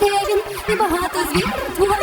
Де він і багато звір твоє.